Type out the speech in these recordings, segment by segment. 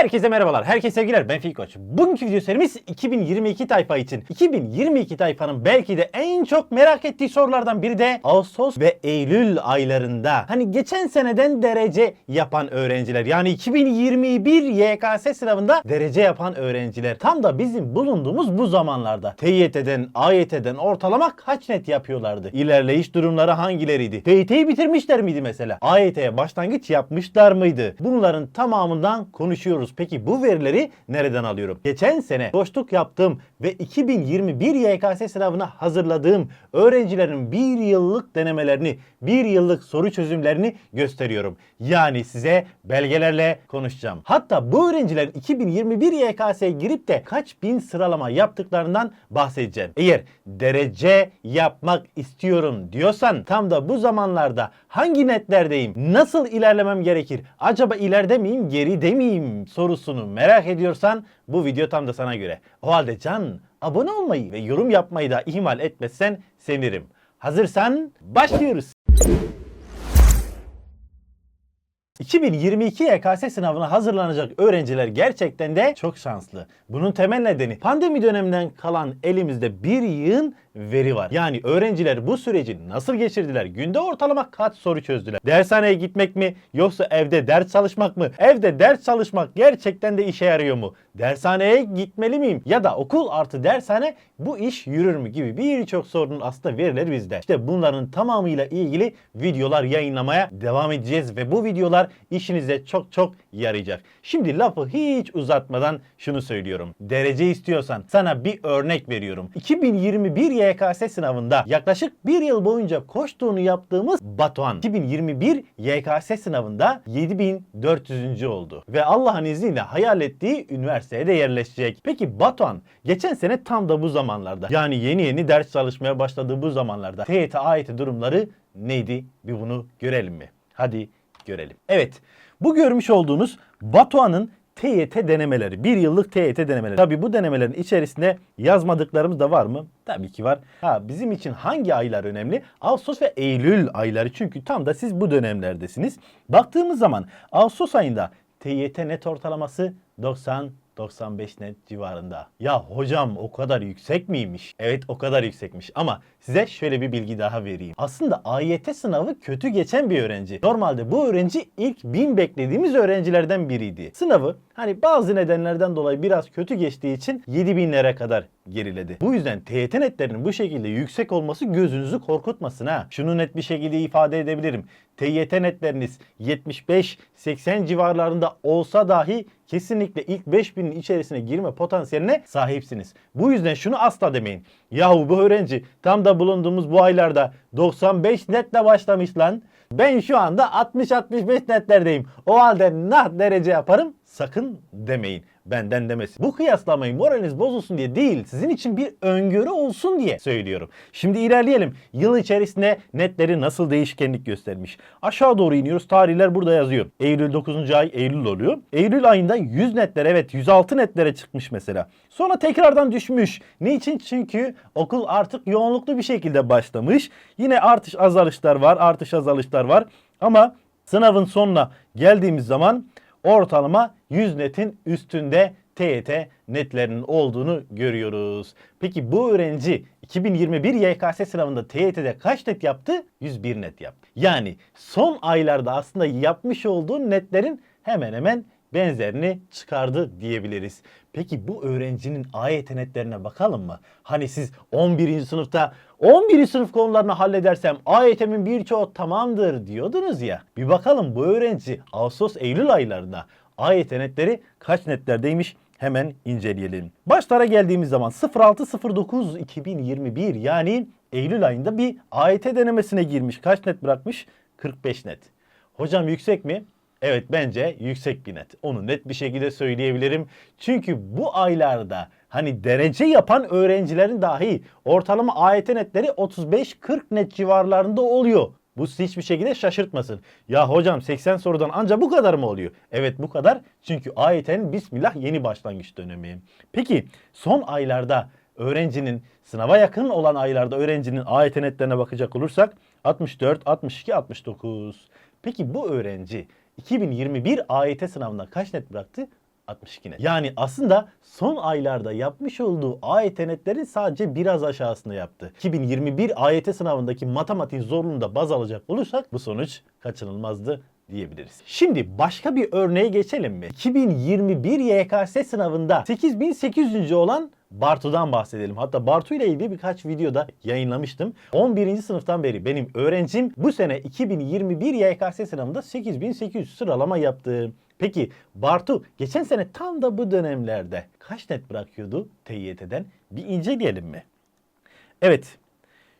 Herkese merhabalar, herkese sevgiler. Ben Fil Koç. Bugünkü video serimiz 2022 tayfa için. 2022 tayfanın belki de en çok merak ettiği sorulardan biri de Ağustos ve Eylül aylarında. Hani geçen seneden derece yapan öğrenciler. Yani 2021 YKS sınavında derece yapan öğrenciler. Tam da bizim bulunduğumuz bu zamanlarda. TYT'den, AYT'den ortalama kaç net yapıyorlardı? İlerleyiş durumları hangileriydi? TYT'yi bitirmişler miydi mesela? AYT'ye başlangıç yapmışlar mıydı? Bunların tamamından konuşuyoruz. Peki bu verileri nereden alıyorum? Geçen sene koştuk yaptığım ve 2021 YKS sınavına hazırladığım öğrencilerin bir yıllık denemelerini, bir yıllık soru çözümlerini gösteriyorum. Yani size belgelerle konuşacağım. Hatta bu öğrencilerin 2021 YKS'ye girip de kaç bin sıralama yaptıklarından bahsedeceğim. Eğer derece yapmak istiyorum diyorsan tam da bu zamanlarda hangi netlerdeyim? Nasıl ilerlemem gerekir? Acaba ileride miyim, geride miyim? Sorusunu merak ediyorsan bu video tam da sana göre. O halde can abone olmayı ve yorum yapmayı da ihmal etmezsen sevinirim. Hazırsan başlıyoruz. 2022 YKS sınavına hazırlanacak öğrenciler gerçekten de çok şanslı. Bunun temel nedeni pandemi döneminden kalan elimizde bir yığın veri var. Yani öğrenciler bu süreci nasıl geçirdiler? Günde ortalama kaç soru çözdüler? Dershaneye gitmek mi yoksa evde ders çalışmak mı? Evde ders çalışmak gerçekten de işe yarıyor mu? Dershaneye gitmeli miyim? Ya da okul artı dershane bu iş yürür mü gibi birçok sorunun aslında verileri bizde. İşte bunların tamamıyla ilgili videolar yayınlamaya devam edeceğiz ve bu videolar işinize çok çok yarayacak. Şimdi lafı hiç uzatmadan şunu söylüyorum. Derece istiyorsan sana bir örnek veriyorum. 2021 YKS sınavında yaklaşık bir yıl boyunca koştuğunu yaptığımız Batuhan 2021 YKS sınavında 7400. oldu. Ve Allah'ın izniyle hayal ettiği üniversiteye de yerleşecek. Peki Batuhan geçen sene tam da bu zamanlarda yani yeni yeni ders çalışmaya başladığı bu zamanlarda TYT AYT durumları neydi? Bir bunu görelim mi? Hadi görelim. Evet bu görmüş olduğunuz Batuhan'ın TYT denemeleri. Bir yıllık TYT denemeleri. Tabi bu denemelerin içerisinde yazmadıklarımız da var mı? Tabii ki var. Ha bizim için hangi aylar önemli? Ağustos ve Eylül ayları. Çünkü tam da siz bu dönemlerdesiniz. Baktığımız zaman Ağustos ayında TYT net ortalaması 90 95 net civarında. Ya hocam o kadar yüksek miymiş? Evet o kadar yüksekmiş ama size şöyle bir bilgi daha vereyim. Aslında AYT sınavı kötü geçen bir öğrenci. Normalde bu öğrenci ilk 1000 beklediğimiz öğrencilerden biriydi. Sınavı hani bazı nedenlerden dolayı biraz kötü geçtiği için 7000'lere kadar geriledi. Bu yüzden TYT netlerinin bu şekilde yüksek olması gözünüzü korkutmasın ha. Şunu net bir şekilde ifade edebilirim. TYT netleriniz 75-80 civarlarında olsa dahi kesinlikle ilk 5000'in içerisine girme potansiyeline sahipsiniz. Bu yüzden şunu asla demeyin. Yahu bu öğrenci tam da bulunduğumuz bu aylarda 95 netle başlamış lan. Ben şu anda 60-65 netlerdeyim. O halde nah derece yaparım sakın demeyin. Benden demesi. Bu kıyaslamayı moraliniz bozulsun diye değil, sizin için bir öngörü olsun diye söylüyorum. Şimdi ilerleyelim. Yıl içerisinde netleri nasıl değişkenlik göstermiş. Aşağı doğru iniyoruz. Tarihler burada yazıyor. Eylül 9. ay Eylül oluyor. Eylül ayında 100 netler evet 106 netlere çıkmış mesela. Sonra tekrardan düşmüş. Niçin? Çünkü okul artık yoğunluklu bir şekilde başlamış. Yine artış azalışlar var, artış azalışlar var. Ama sınavın sonuna geldiğimiz zaman ortalama 100 netin üstünde TYT netlerinin olduğunu görüyoruz. Peki bu öğrenci 2021 YKS sınavında TYT'de kaç net yaptı? 101 net yaptı. Yani son aylarda aslında yapmış olduğu netlerin hemen hemen benzerini çıkardı diyebiliriz. Peki bu öğrencinin AYT netlerine bakalım mı? Hani siz 11. sınıfta 11. sınıf konularını halledersem AYT'min birçoğu tamamdır diyordunuz ya. Bir bakalım bu öğrenci Ağustos-Eylül aylarında AYT netleri kaç netlerdeymiş? Hemen inceleyelim. Başlara geldiğimiz zaman 06.09.2021 yani Eylül ayında bir AYT denemesine girmiş. Kaç net bırakmış? 45 net. Hocam yüksek mi? Evet bence yüksek bir net. Onu net bir şekilde söyleyebilirim. Çünkü bu aylarda hani derece yapan öğrencilerin dahi ortalama AYT netleri 35-40 net civarlarında oluyor. Bu hiçbir şekilde şaşırtmasın. Ya hocam 80 sorudan anca bu kadar mı oluyor? Evet bu kadar. Çünkü AYT'nin bismillah yeni başlangıç dönemi. Peki son aylarda öğrencinin sınava yakın olan aylarda öğrencinin AYT netlerine bakacak olursak 64, 62, 69. Peki bu öğrenci 2021 AYT sınavında kaç net bıraktı? 62 net. Yani aslında son aylarda yapmış olduğu AYT netlerin sadece biraz aşağısında yaptı. 2021 AYT sınavındaki matematik zorluğunu da baz alacak olursak bu sonuç kaçınılmazdı diyebiliriz. Şimdi başka bir örneğe geçelim mi? 2021 YKS sınavında 8800. olan Bartu'dan bahsedelim. Hatta Bartu ile ilgili birkaç videoda yayınlamıştım. 11. sınıftan beri benim öğrencim bu sene 2021 YKS sınavında 8800 sıralama yaptı. Peki Bartu geçen sene tam da bu dönemlerde kaç net bırakıyordu TYT'den? Bir inceleyelim mi? Evet.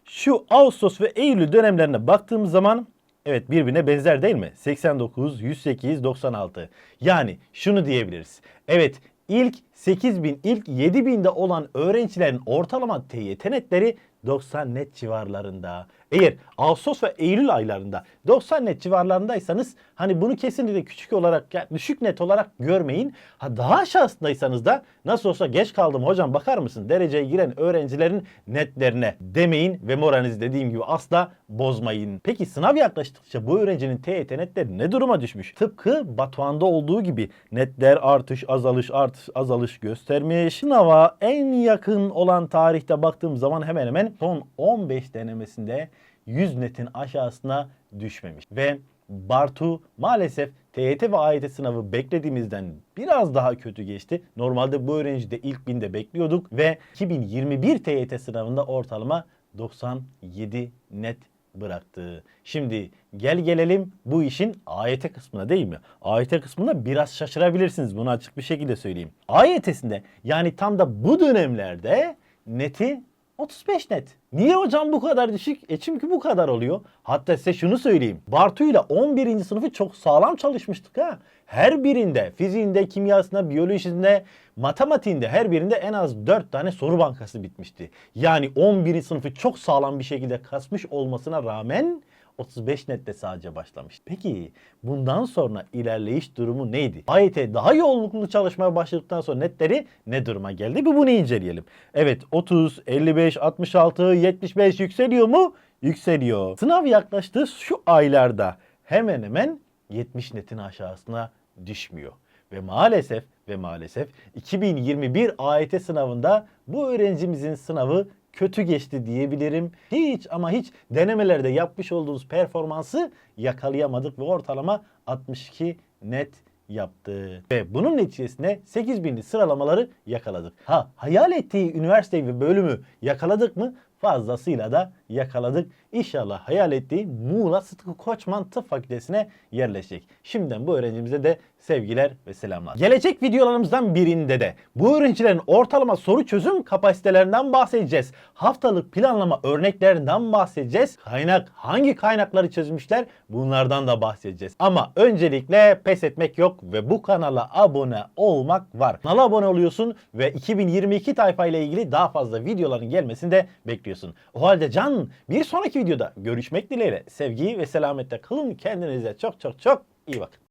Şu Ağustos ve Eylül dönemlerine baktığımız zaman evet birbirine benzer değil mi? 89, 108, 96. Yani şunu diyebiliriz. Evet ilk 8000, ilk 7000'de olan öğrencilerin ortalama TYT netleri 90 net civarlarında. Eğer Ağustos ve Eylül aylarında 90 net civarlarındaysanız hani bunu kesinlikle küçük olarak yani düşük net olarak görmeyin. Ha daha aşağısındaysanız da nasıl olsa geç kaldım hocam bakar mısın dereceye giren öğrencilerin netlerine demeyin ve moralinizi dediğim gibi asla bozmayın. Peki sınav yaklaştıkça bu öğrencinin TYT netleri ne duruma düşmüş? Tıpkı Batuhan'da olduğu gibi netler artış azalış artış azalış göstermiş. Sınava en yakın olan tarihte baktığım zaman hemen hemen son 15 denemesinde 100 netin aşağısına düşmemiş. Ve Bartu maalesef TYT ve AYT sınavı beklediğimizden biraz daha kötü geçti. Normalde bu öğrenci de ilk binde bekliyorduk ve 2021 TYT sınavında ortalama 97 net bıraktı. Şimdi gel gelelim bu işin AYT kısmına değil mi? AYT kısmında biraz şaşırabilirsiniz bunu açık bir şekilde söyleyeyim. AYT'sinde yani tam da bu dönemlerde neti 35 net. Niye hocam bu kadar düşük? E çünkü bu kadar oluyor. Hatta size şunu söyleyeyim. Bartu ile 11. sınıfı çok sağlam çalışmıştık ha. Her birinde fiziğinde, kimyasında, biyolojisinde, matematiğinde her birinde en az 4 tane soru bankası bitmişti. Yani 11. sınıfı çok sağlam bir şekilde kasmış olmasına rağmen 35 nette sadece başlamış. Peki bundan sonra ilerleyiş durumu neydi? AYT daha yoğunluklu çalışmaya başladıktan sonra netleri ne duruma geldi? Bir bunu inceleyelim. Evet 30, 55, 66, 75 yükseliyor mu? Yükseliyor. Sınav yaklaştığı şu aylarda hemen hemen 70 netin aşağısına düşmüyor. Ve maalesef ve maalesef 2021 AYT sınavında bu öğrencimizin sınavı kötü geçti diyebilirim. Hiç ama hiç denemelerde yapmış olduğumuz performansı yakalayamadık ve ortalama 62 net yaptı. Ve bunun neticesinde 8000'li sıralamaları yakaladık. Ha hayal ettiği üniversiteyi ve bölümü yakaladık mı? Fazlasıyla da yakaladık. İnşallah hayal ettiği Muğla Sıtkı Koçman Tıp Fakültesine yerleşecek. Şimdiden bu öğrencimize de sevgiler ve selamlar. Gelecek videolarımızdan birinde de bu öğrencilerin ortalama soru çözüm kapasitelerinden bahsedeceğiz. Haftalık planlama örneklerinden bahsedeceğiz. Kaynak hangi kaynakları çözmüşler bunlardan da bahsedeceğiz. Ama öncelikle pes etmek yok ve bu kanala abone olmak var. Kanala abone oluyorsun ve 2022 tayfa ile ilgili daha fazla videoların gelmesini de bekliyorsun. O halde can bir sonraki videoda görüşmek dileğiyle sevgi ve selametle kalın. Kendinize çok çok çok iyi bakın.